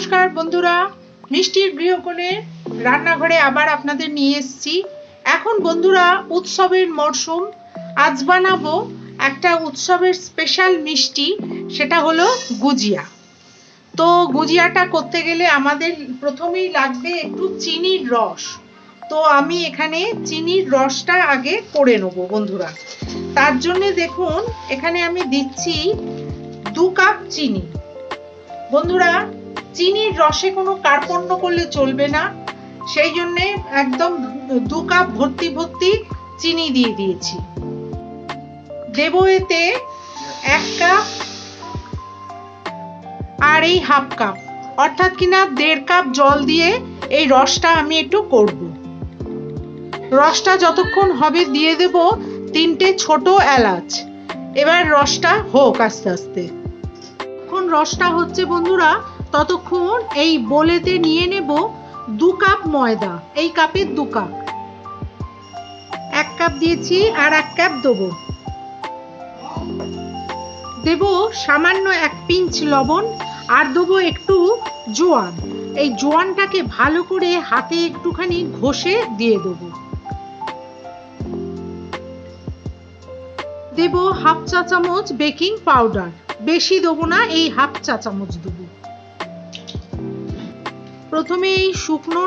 নমস্কার বন্ধুরা। মিষ্টির গৃহকোণে রান্নাঘরে আবার আপনাদের নিয়ে এসেছি। এখন বন্ধুরা উৎসবের মরশুম। আজ বানাবো একটা উৎসবের স্পেশাল মিষ্টি, সেটা হলো গুজিয়া। তো গুজিয়াটা করতে গেলে আমাদের প্রথমেই লাগবে একটু চিনির রস। তো আমি এখানে চিনির রসটা আগে করে নেব বন্ধুরা। তার জন্য দেখুন, এখানে আমি দিচ্ছি দু কাপ চিনি। বন্ধুরা চিনির রসে কোনো কার্পণ্য করলে চলবে না। সেই জন্যে একদম দু কাপ ভর্তি ভর্তি চিনি দিয়ে দিয়েছি। দেব এতে এক কাপ আর এই হাফ কাপ। অর্থাৎ কিনা দেড় কাপ জল দিয়ে এই রসটা আমি একটু করব। রসটা যতক্ষণ হবে দিয়ে দেব তিনটে ছোট এলাচ। এবার রসটা হোক আস্তে আস্তে। যতক্ষণ রসটা হচ্ছে বন্ধুরা ততক্ষণ এই বোলেতে নিয়ে নেব দু কাপ ময়দা, এই কাপের দু কাপ। এক কাপ দিয়েছি আর এক কাপ দেবো। দেব সামান্য এক পিঞ্চ লবণ আর দেবো একটু জোয়ান। এই জোয়ানটাকে ভালো করে হাতে একটুখানি ঘষে দিয়ে দেবো। দেব হাফ চা চামচ বেকিং পাউডার। বেশি দেবো না, এই হাফ চা চামচ দেবো। প্রথমে এই শুকনো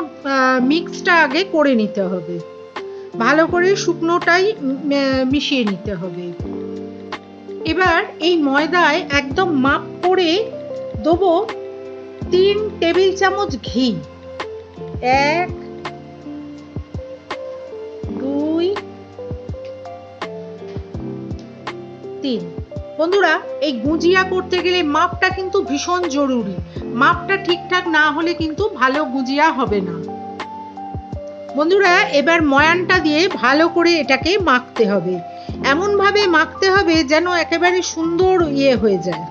মিক্সটা আগে করে নিতে হবে। ভালো করে শুকনোটাই মিশিয়ে নিতে হবে। এবার এই ময়দায় একদম মাপ করে দেবো তিন টেবিল চামচ ঘি। এক বন্ধুরা, এই গুজিয়া করতে গেলে মাপটা কিন্তু ভীষণ জরুরি। মাপটা ঠিকঠাক না হলে কিন্তু ভালো গুজিয়া হবে না। বন্ধুরা, এবার ময়ানটা দিয়ে ভালো করে এটাকে মাখতে হবে। এমন ভাবে মাখতে হবে যেন একেবারে সুন্দর ইয়ে হয়ে যায়।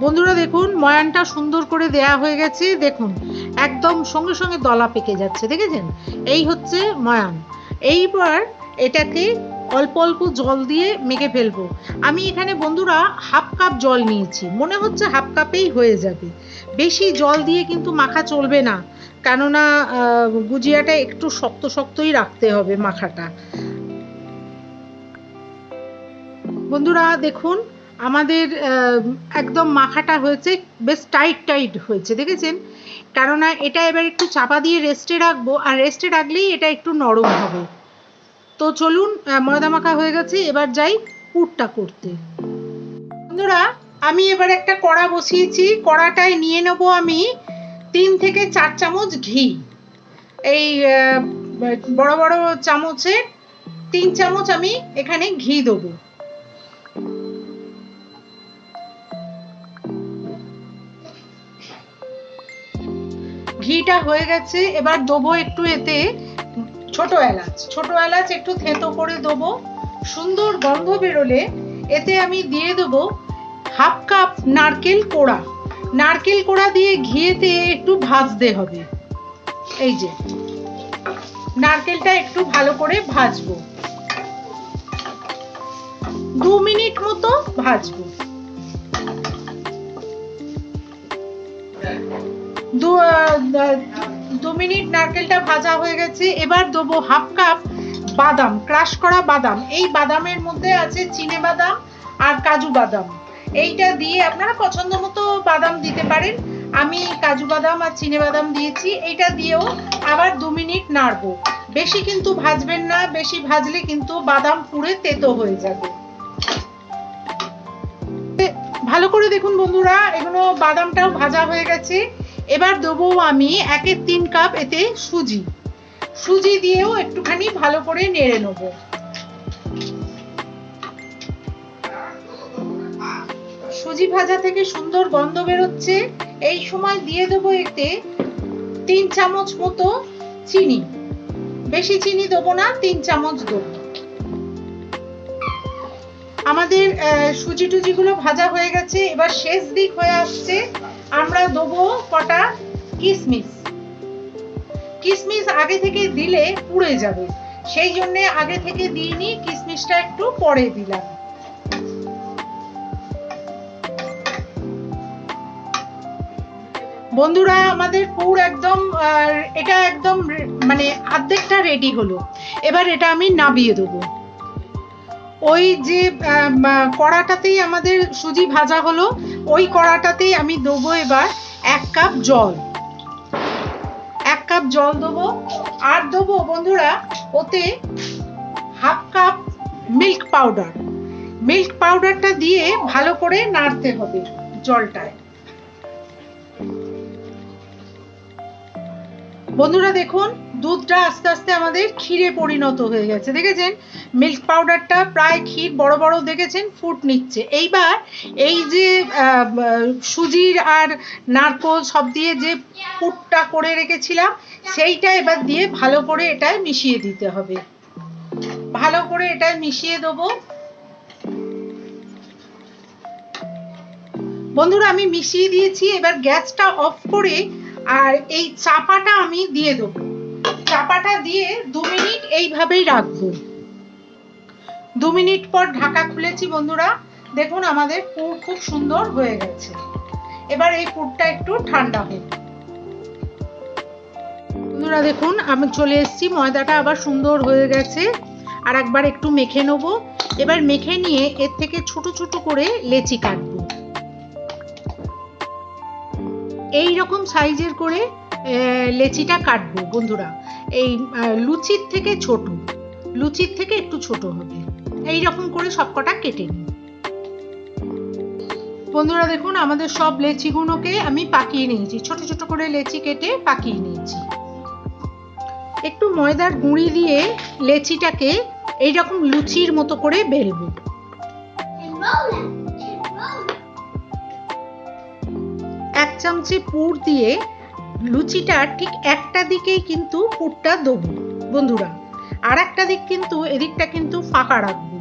বন্ধুরা, দেখুন, ময়ানটা সুন্দর করে দেয়া হয়ে গেছে। দেখুন, একদম সঙ্গে সঙ্গে দলা পেকে যাচ্ছে, দেখেছেন? এই হচ্ছে ময়ান। এইবার এটাকে অল্প অল্প জল দিয়ে মেখে ফেলব। আমি এখানে বন্ধুরা হাফ কাপ জল নিয়েছি। মনে হচ্ছে হাফ কাপেই হয়ে যাবে। বেশি জল দিয়ে কিন্তু মাখা চলবে না। কেননা গুজিয়াটা একটু শক্ত শক্তই রাখতে হবে মাখাটা। বন্ধুরা, দেখুন, আমাদের একদম মাখাটা হয়েছে বেশ টাইট টাইট হয়েছে, দেখেছেন? কেননা, এটা এবার একটু চাপা দিয়ে রেস্টে রাখব। আর রেস্টে রাখলেই এটা একটু নরম হবে। তো চলুন ময়দা মাখা হয়ে গেছে, এবার যাই পুরটা করতে। বন্ধুরা, আমি এবার একটা কড়া বসিয়েছি, কড়াটায় নিয়ে নেব আমি তিন থেকে চার চামচ ঘি। এই বড় বড় চামচে তিন চামচ আমি এখানে ঘি দেবো। ঘিটা হয়ে গেছে, এবার দেবো একটু এতে ছোট এলাচ। ছোট এলাচ একটু থেতো করে দেবো। সুন্দর গন্ধ বেরোলে এতে আমি দিয়ে দেবো হাফ কাপ নারকেল কোড়া। নারকেল কোড়া দিয়ে ঘিয়েতে একটু ভাজতে হবে। এই যে। নারকেলটা একটু ভালো করে ভাজবো। দু মিনিট মতো ভাজবো। দু দু মিনিট নারকেলটা ভাজা হয়ে গেছে। এবার দেবো হাফ কাপ বাদাম, ক্রাশ করা বাদাম। এই বাদামের মধ্যে আছে চিনে বাদাম আর কাজু বাদাম। এইটা দিয়ে আপনারা পছন্দ মতো বাদাম দিতে পারেন। আমি কাজু বাদাম আর চিনে বাদাম দিয়েছি। এইটা দিয়েও আবার দু মিনিট নাড়বো। বেশি কিন্তু ভাজবেন না, বেশি ভাজলে কিন্তু বাদাম পুড়ে তেতো হয়ে যাবে। ভালো করে দেখুন বন্ধুরা, এগুলো বাদামটাও ভাজা হয়ে গেছে। এবার দেবো আমি একের তিন কাপ এতে সুজি। সুজি দিয়েও একটুখানি ভালো করে নেড়ে নেব। সুজি ভাজা থেকে সুন্দর গন্ধ বেরোচ্ছে। এই সময় দিয়ে দেবো এতে তিন চামচ মতো চিনি। বেশি চিনি দেবো না, তিন চামচ দেবো আমাদের সুজি টুজি গুলো ভাজা হয়ে গেছে। এবার শেষ দিক হয়ে আসছে। আমরা দেবো কটা কিশমিশ কিশমিশ আগে থেকে দিলে পুড়ে যাবে। সেই জন্য আগে থেকে দিইনি কিশমিশটা একটু পরে দিলাম। বন্ধুরা, আমাদের পুর একদম এটা একদম মানে আর্ধেকটা রেডি হলো। এবার এটা আমি নাবিয়ে দেবো। ওই যে কড়াটাতেই আমাদের সুজি ভাজা হলো, ওই কড়াটাতেই আমি দেবো এবার এক কাপ জল। এক কাপ জল দেবো। আর দেবো, বন্ধুরা, ওতে half cup milk powder. Milk পাউডারটা দিয়ে ভালো করে নাড়তে হবে জলটায়। বন্ধুরা, দেখুন দুধটা আস্তে আস্তে আমাদের ক্ষীরে পরিণত হয়ে গেছে। দেখেছেন? মিল্ক পাউডারটা প্রায় ক্ষীর বড় বড় দেখেছেন, ফুট নিচ্ছে। এইবার এই যে সুজির আর নারকোল সব দিয়ে যে পুটটা করে রেখেছিলাম, সেইটা এবার দিয়ে ভালো করে এটায় মিশিয়ে দিতে হবে। ভালো করে এটায় মিশিয়ে দেবো। বন্ধুরা, আমি মিশিয়ে দিয়েছি, এবার গ্যাসটা অফ করে আর এই চাপাটা আমি দিয়ে দেবো। চাপাটা দিয়ে দু মিনিট এইভাবেই রাখব। দু মিনিট পর ঢাকা খুলেছি বন্ধুরা। দেখুন আমাদের পুর খুব সুন্দর হয়ে গেছে। এবার এই পুরটা একটু ঠান্ডা হোক। বন্ধুরা দেখুন, আমি চলে এসেছি। ময়দাটা আবার সুন্দর হয়ে গেছে। আর একবার একটু মেখে নেব। এবার মেখে নিয়ে এর থেকে ছোট ছোট করে লেচি কাটবো। এই রকম সাইজের করে লেচিটা কাটবো বন্ধুরা। এই লুচির থেকে ছোট। লুচির থেকে একটু ছোট হবে। এই রকম করে সবকটা কেটে নিই। বন্ধুরা দেখুন, আমাদের সব লেচিগুলোকে আমি পাকিয়ে নিয়েছি। ছোট ছোট করে লেচি কেটে পাকিয়ে নিয়েছি। একটু ময়দার গুঁড়ি দিয়ে লেচিটাকে এইরকম লুচির মতো করে বেলবো. এক চামচে পুর দিয়ে লুচিটার ঠিক একটা দিকেই কিন্তু পুরটা দেবো বন্ধুরা। আর একটা দিক কিন্তু, এদিকটা কিন্তু ফাঁকা রাখব।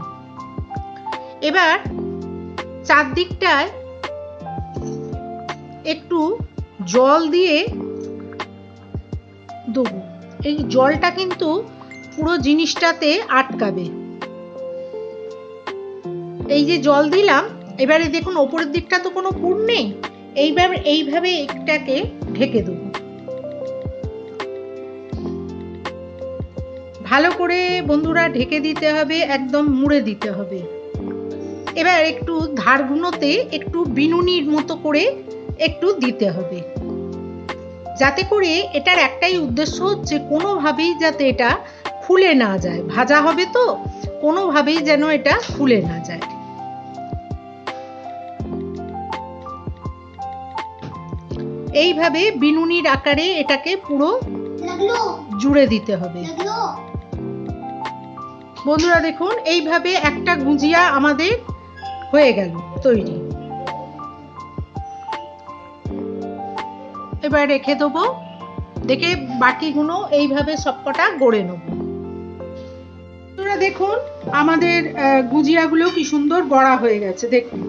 এবার চারদিকটায় একটু জল দিয়ে দেবো এই জলটা কিন্তু পুরো জিনিসটাতে আটকাবে। এই যে জল দিলাম, এবারে দেখুন, ওপরের দিকটা তো কোনো পুর নেই। এইবার এইভাবে এটাকে ঢেকে দেবো ভালো করে বন্ধুরা ঢেকে দিতে হবে একদম মুড়ে দিতে হবে। এবার একটু ধারগুলোতে একটু বিনুনির মতো করে একটু দিতে হবে। যাতে করে এটার একটাই উদ্দেশ্য হচ্ছে কোনোভাবেই যাতে এটা ফুলে না যায়। ভাজা হবে তো কোনোভাবেই যেন এটা ফুলে না যায়। এইভাবে বিনুনির আকারে এটাকে পুরো জুড়ে দিতে হবে। বন্ধুরা দেখুন, এইভাবে একটা গুজিয়া আমাদের হয়ে গেল তৈরি। এবার রেখে দেবো, দেখে বাকিগুলো এইভাবে সবকটা গড়ে নেব। দেখুন, আমাদের গুজিয়াগুলো কি সুন্দর গড়া হয়ে গেছে, দেখুন।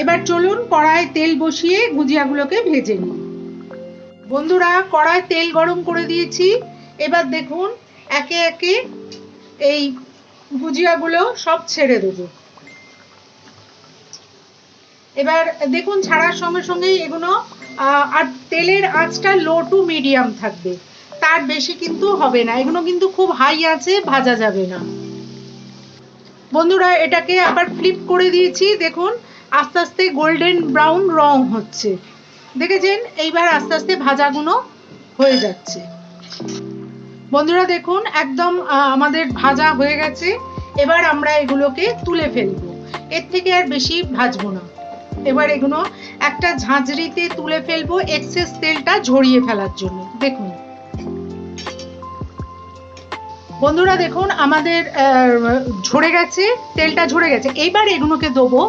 এবার চলুন কড়ায় তেল বসিয়ে গুজিয়াগুলোকে ভেজে নিই। বন্ধুরা কড়ায় তেল গরম করে দিয়েছি। এবার দেখুন একে একে এই গুজিয়াগুলো সব ছেড়ে দেবো। এবার দেখুন, ছাড়ার সঙ্গে সঙ্গে এগুলো আর তেলের আঁচটা লো টু মিডিয়াম থাকবে। তার বেশি কিন্তু হবে না। এগুলো কিন্তু খুব হাই আছে, ভাজা যাবে না। বন্ধুরা, এটাকে আবার ফ্লিপ করে দিয়েছি। দেখুন, আস্তে আস্তে গোল্ডেন ব্রাউন রং হচ্ছে। দেখেছেন? এইবার আস্তে আস্তে ভাজাগুলো হয়ে যাচ্ছে। বন্ধুরা দেখুন, একদম আমাদের ভাজা হয়ে গেছে। এবার আমরা এগুলোকে তুলে ফেলব। এর থেকে আর বেশি ভাজবো না। এবার এগুলো একটা ঝাঁঝরিতে তুলে ফেলব এক্সেস তেলটা ঝরিয়ে ফেলার জন্য। দেখুন। বন্ধুরা দেখুন, আমাদের ঝরে গেছে, তেলটা ঝরে গেছে। এইবার এগুলোকে দেবো।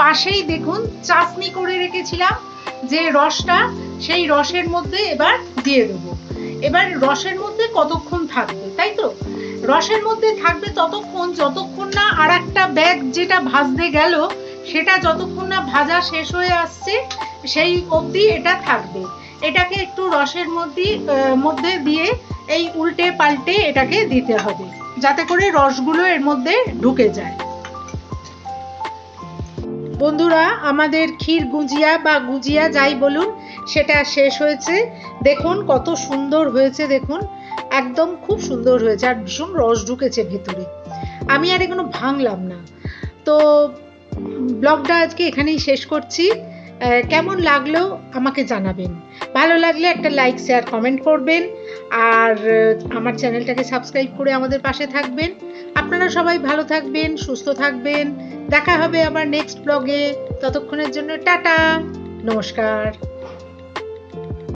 পাশেই দেখুন চাশনি করে রেখেছিলাম যে রসটা, সেই রসের মধ্যে এবার দিয়ে দেবো। এবার রসের মধ্যে কতক্ষণ থাকবে, তাই তো? রসের মধ্যে থাকবে ততক্ষণ, যতক্ষণ না আর একটা ব্যাগ যেটা ভাজতে গেল, সেটা যতক্ষণ না ভাজা শেষ হয়ে আসছে, সেই অবধি এটা থাকবে। এটাকে একটু রসের মধ্যে মধ্যে দিয়ে এই উল্টে পাল্টে এটাকে দিতে হবে, যাতে করে রসগুলো এর মধ্যে ঢুকে যায়। বন্ধুরা, আমাদের ক্ষীর গুজিয়া বা গুজিয়া যাই বলুন সেটা শেষ হয়েছে। দেখুন, কত সুন্দর হয়েছে, দেখুন। একদম খুব সুন্দর হয়েছে, আর ভীষণ রস ঢুকেছে ভেতরে। আমি আর এগুলো ভাঙলাম না। তো ব্লগটা আজকে এখানেই শেষ করছি। কেমন লাগল আমাকে জানাবেন। ভালো লাগলে একটা লাইক, শেয়ার, কমেন্ট করবেন। আর আমার চ্যানেলটাকে সাবস্ক্রাইব করে আমাদের পাশে থাকবেন। আপনারা সবাই ভালো থাকবেন, সুস্থ থাকবেন। দেখা হবে আবার নেক্সট ব্লগে। ততক্ষণের জন্য টাটা। নমস্কার।